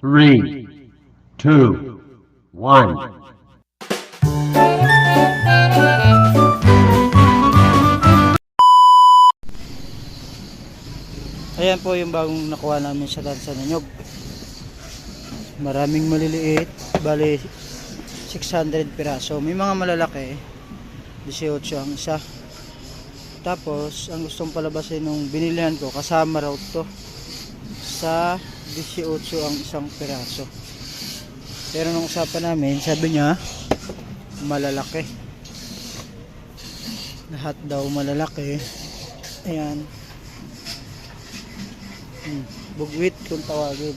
three, two, one. Ayan po yung bagong nakuha namin sa Tansa ng Nyog. Maraming maliliit. Bali, 600 piraso. May mga malalaki. 18 ang isa. Tapos, ang gustong palabasin nung binilihan ko, kasama raw to sa 18 ang isang piraso. Pero nung usapan namin, sabi niya, malalaki. Lahat daw malalaki. Ayan. Hmm, bugwit kung tawagin.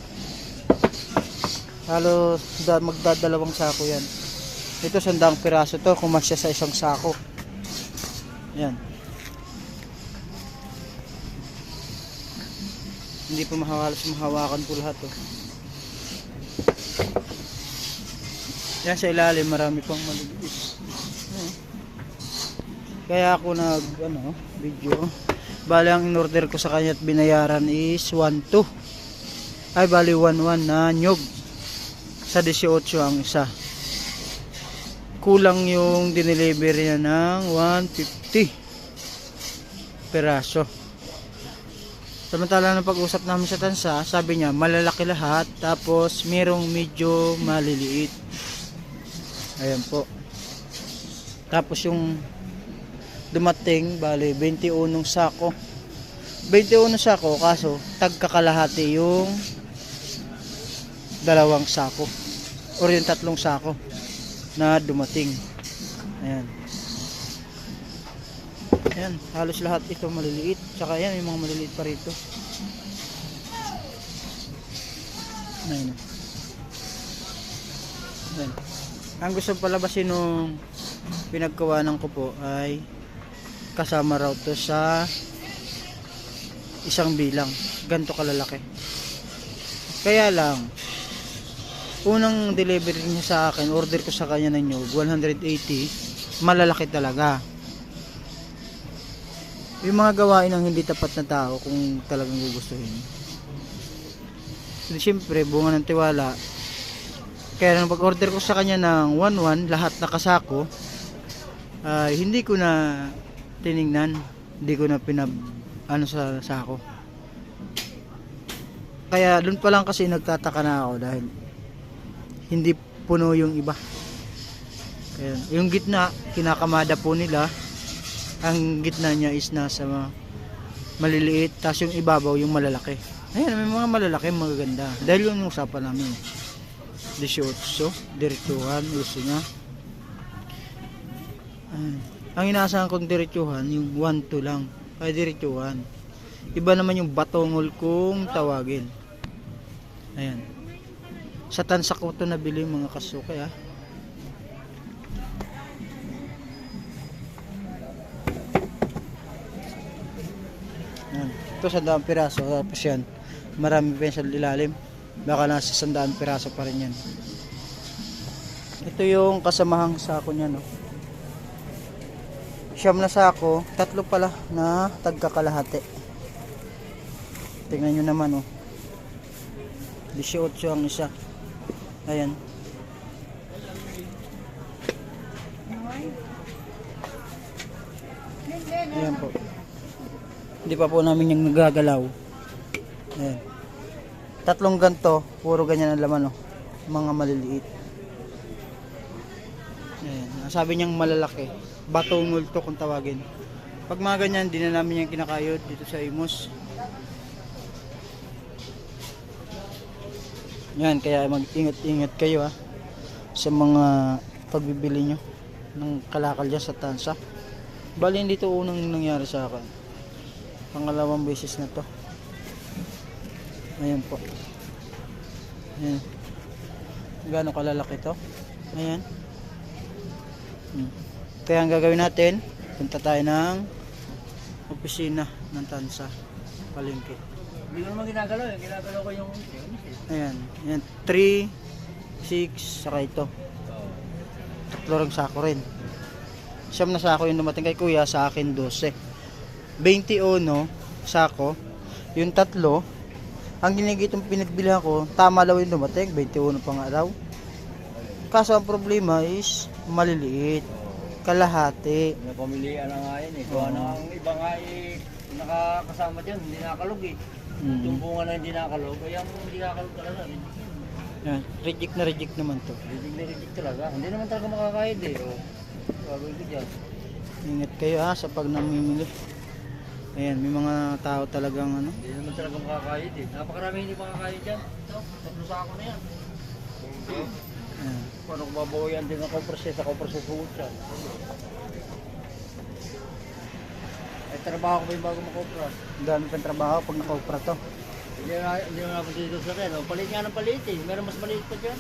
Halos da, magdadalawang sako yan. Ito sandang piraso to, kumasya sa isang sako. Yan. Hindi pa mahawalos mahawakan po lahat to. Yan sa ilalim, marami pang maliliit. Kaya ako nag, ano, video. Bali ang in-order ko sa kanya at binayaran is 1.2. Ay bali 1.1 na nyog. Sa 18 ang isa. Kulang yung dineliver niya ng 150 peraso. Samantala ng pag-usap namin sa tansa, sabi niya malalaki lahat tapos merong medyo maliliit. Ayan po. Tapos yung dumating, bali 21 sako. 21 sako kaso tagkakalahati yung dalawang sako or yung tatlong sako na dumating. Ayan. Ayan, halos lahat ito maliliit. Tsaka yan, may mga maliliit pa rito. Ayan. Ayan. Ang gusto palabasin nung pinagkawanan ko po ay kasama raw to sa isang bilang ganto kalalaki kaya lang unang delivery niya sa akin order ko sa kanya ng nyug 180 malalaki talaga yung mga gawain ng hindi tapat na tao kung talagang gugustuhin. So, siyempre bunga ng tiwala. Kaya nung pag order ko sa kanya ng 1-1 lahat nakasako ay hindi ko na tiningnan. Hindi ko na pinab ano sa sako. Kaya doon pa lang kasi nagtataka na ako dahil hindi puno yung iba. Kaya yung gitna kinakamada po nila ang gitna niya is nasa ma- maliliit tapos yung ibabaw yung malalaki ayan may mga malalaki magaganda dahil yun yung usapan namin 18 diretsuhan gusto niya Ayan. Ang inaasahan kong diretsuhan, yung 1-2 lang. Kaya diretsuhan. Iba naman yung batongol kung tawagin. Ayan. Sa tansa ko ito nabili mga kasuke ah. Ito sa daang piraso. Tapos yan. Marami pa yan sa ilalim. Baka nasa sandaan piraso pa rin yan. Ito yung kasamahang sako niya no siyam na sako, tatlo pala na tagkakalahati. Tingnan nyo naman oh. 18 ang isa. Ayan. Ayan po. Hindi pa po namin yung nagagalaw. Ayan. Tatlong ganto, puro ganyan ang laman oh. Mga maliliit. Ayan. Sabi niyang malalaki batongol to kung tawagin. Pag mga ganyan, di na namin yung kinakayod dito sa Imos. Yan, kaya mag-ingat-ingat kayo ha sa mga pagbibili nyo ng kalakal dyan sa tansa. Bali, hindi to unang nangyari sa akin. Pangalawang beses na to. Ayan po. Ayan. Gano'ng kalalaki to? Ayan. Hmm. Kaya ang gagawin natin, punta tayo ng opisina ng Tansa, Palengke. Hindi ko naman ginagalaw eh. Ginagalaw ko yung... Ayan, ayan, 3, 6, saka ito. Tatlo ring sako rin. Siyam na sako yung dumating kay kuya, sa akin 12. 21 sako, yung tatlo, Ang ginigitong pinagbilihan ko, tama daw yung dumating, 21 pa nga daw. Kaso ang problema is maliliit, kalahati. Yung pamilihan na nga yan eh. Kung ano ang iba nga eh, nakakasama dyan, hindi nakalog eh. Mm. Yung bunga na hindi nakalog, kaya hindi nakalog talaga. Yun. Yan, reject na reject naman to. Reject na reject talaga. Hindi naman talaga makakahid eh. O, gagawin ko dyan. Ingat kayo ha sa pag namimili. Ayan, may mga tao talagang ano. Hindi naman talaga makakahid eh. Napakarami hindi makakahid dyan. Ito, tatlo sa ako na yan. Ayan. Paano kung babawayan din ang kompresya sa kompresya suot siya. Ay, trabaho ko pa yung bago makopra. Dami pang trabaho pag nakaupra to. Hindi na, hindi na napunta dito sa akin. Oh. Palit nga ng palit eh. Meron mas maliit pa dyan.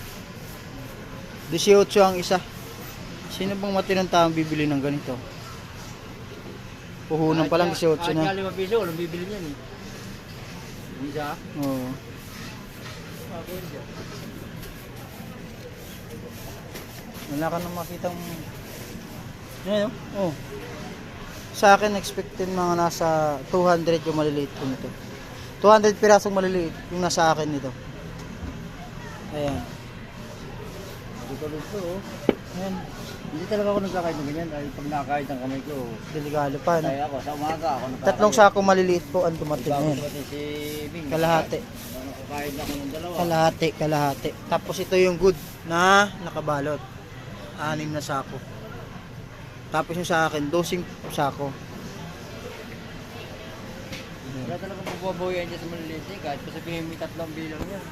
18 ang isa. Sino bang matinong taong bibili ng ganito? Puhunan pa lang 18 Kahit na. nga 5 piso, walang bibili niyan eh. Hindi siya. Oo. Wala ka nang makitang... Yan oh. Sa akin, expected mga nasa 200 yung maliliit ko nito. 200 pirasong maliliit yung nasa akin nito. Ayan. Ko gusto oh. Ayan. Hindi talaga ako nagkakahit ng ganyan. Dahil pag nakakahit ng kamay ko, Delikado pa. No? ako. Sa umaga ako nagkakahit. Tatlong sako maliliit po ang dumating Ikaw ngayon. dumating si Bing. Kalahati. Nakakahit ako ng dalawa. Kalahati, kalahati. Tapos ito yung good na nakabalot. Anim na sako. Tapos yung sa akin, dosing sako. Wala talagang mabubuhayan dyan sa maliliit eh. Kahit pa sabihin may tatlong bilang yan.